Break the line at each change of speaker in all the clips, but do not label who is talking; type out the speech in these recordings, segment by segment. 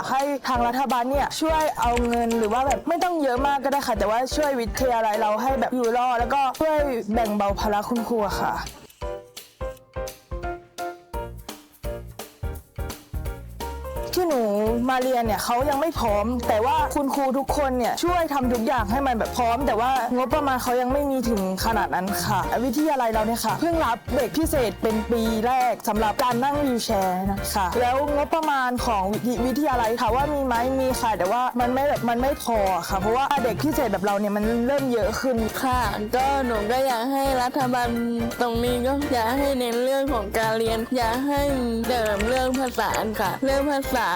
ากให้ทางรัฐบาลเนี่ยช่วยเอาเงินหรือว่าแบบไม่ต้องเยอะมากก็ได้ค่ะ แต่ว่าช่วยวิทยาลัยเราให้แบบอยู่รอดแล้วก็ช่วยแบ่งเบาภาระคุณครูค่ะ ที่หนูมาเรียนเนี่ยเขายังไม่พร้อม แต่ว่าคุณครูทุกคนเนี่ยช่วยทำทุกอย่างให้มันแบบพร้อม แต่ว่างบประมาณเขายังไม่มีถึงขนาดนั้นค่ะ วิทยาลัยเราเนี่ยค่ะเพิ่งรับเด็กพิเศษเป็นปีแรกสำหรับการนั่งวีแชร์นะคะแล้วงบประมาณของวิทวิทยาลัยค่ะว่ามีไหมมีค่ะแต่ว่ามันไม่แบบมันไม่พอค่ะ เพราะว่าเด็กพิเศษแบบเราเนี่ยมันเริ่มเยอะขึ้น
ค่ะ ก็หนูก็อยากให้รัฐบาลตรงนี้ก็อยากให้เน้นเรื่องของการเรียนอยากให้เดิมเรื่องภาษาค่ะ เรื่องภาษาา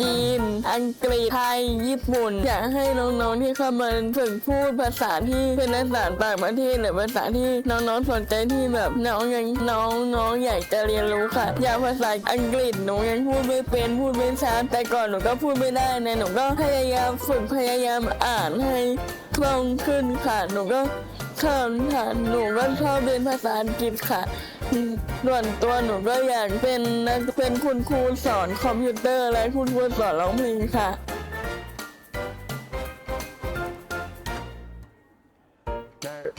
จีน อังกฤษไทย ญี่ปุ่น อยากให้น้องๆที่เข้ามาฝึกพูดภาษาที่เป็นภาษาต่างประเทศหรือภาษาที่น้องๆสนใจที่แบบน้องยังน้องน้องอยากจะเรียนรู้ค่ะ อย่างภาษาอังกฤษหนูยังพูดไม่เป็นพูดไม่ชัดแต่ก่อนหนูก็พูดไม่ได้นะหนูก็พยายามฝึกพยายามอ่านให้ คล่องขึ้นค่ะ หนูก็ชอบค่ะ หนูก็ชอบเรียนภาษาอังกฤษค่ะส่วนตัวหนูก็อยากเป็นนักเป็นคุณครูสอนคอมพิวเตอร์และคุณครูสอนร้องเพลงค่ะ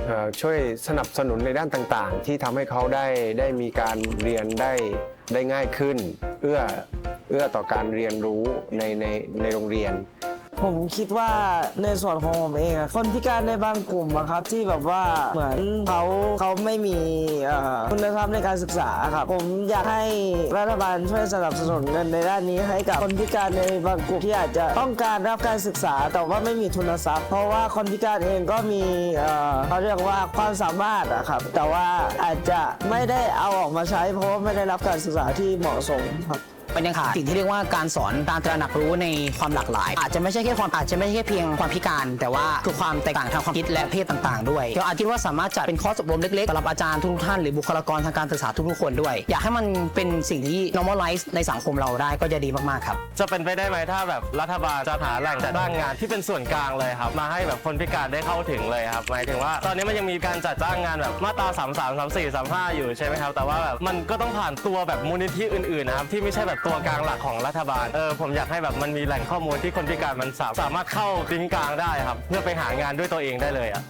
เอ่อช่วยสนับสนุนในด้านต่างๆ ที่ทำให้เขาได้ได้มีการเรียนได้ได้ง่ายขึ้น เอื้อเอื้อต่อการเรียนรู้ในในในโรงเรียน
ผมคิดว่าในส่วนของผมเองอะคนพิการในบางกลุ่มอะครับที่แบบว่าเหมือนเขาเขาไม่มีคุณภาพในการศึกษาครับผมอยากให้รัฐบาลช่วยสนับสนุนเงินในด้านนี้ให้กับคนพิการในบางกลุ่มที่อาจจะต้องการรับการศึกษา แต่ว่าไม่มีทุนทรัพย์ เพราะว่าคนพิการเองก็มีเอ่อเขาเรียกว่าความสามารถอะครับแต่ว่าอาจจะไม่ได้เอาออกมาใช้ เพราะว่าไม่ได้รับการศึกษาที่เหมาะสมครับ
มันยังขาดสิ่งที่เรียกว่าการสอนการตระหนักรู้ในความหลากหลาย อาจจะไม่ใช่แค่ความอาจจะไม่ใช่แค่เพียงความพิการ แต่ว่าคือความแตกต่างทางความคิดและเพศต่างๆ ด้วยเราอาจคิดว่าสามารถจัดเป็นคอร์สอบรมเล็กๆสำหรับอาจารย์ทุกท่านหรือบุคลากรทางการศึกษาทุกๆคนด้วย อยากให้มันเป็นสิ่งที่ normalize ในสังคมเราได้ก็จะดีมากๆครับ
จะเป็นไปได้ไหมถ้าแบบรัฐบาลจะหาแหล่งจัดจ้างงานที่เป็นส่วนกลางเลยครับ มาให้แบบคนพิการได้เข้าถึงเลยครับหมายถึงว่า ตอนนี้มันยังมีการจัดจ้างงานแบบมาตรา3 3 3 4 3 5อยู่ใช่ไหมครับแต่ว่าแบบมันก็ต้องผ่านตัวแบบมูลนิธิอื่นๆนะครับที่ไม่ใช่แบบตัวกลางหลักของรัฐบาล เออผมอยากให้แบบมันมีแหล่งข้อมูลที่คนพิการมันสามารถเข้าลิงก์กลางได้ครับ เพื่อไปหางานด้วยตัวเองได้เลยอะ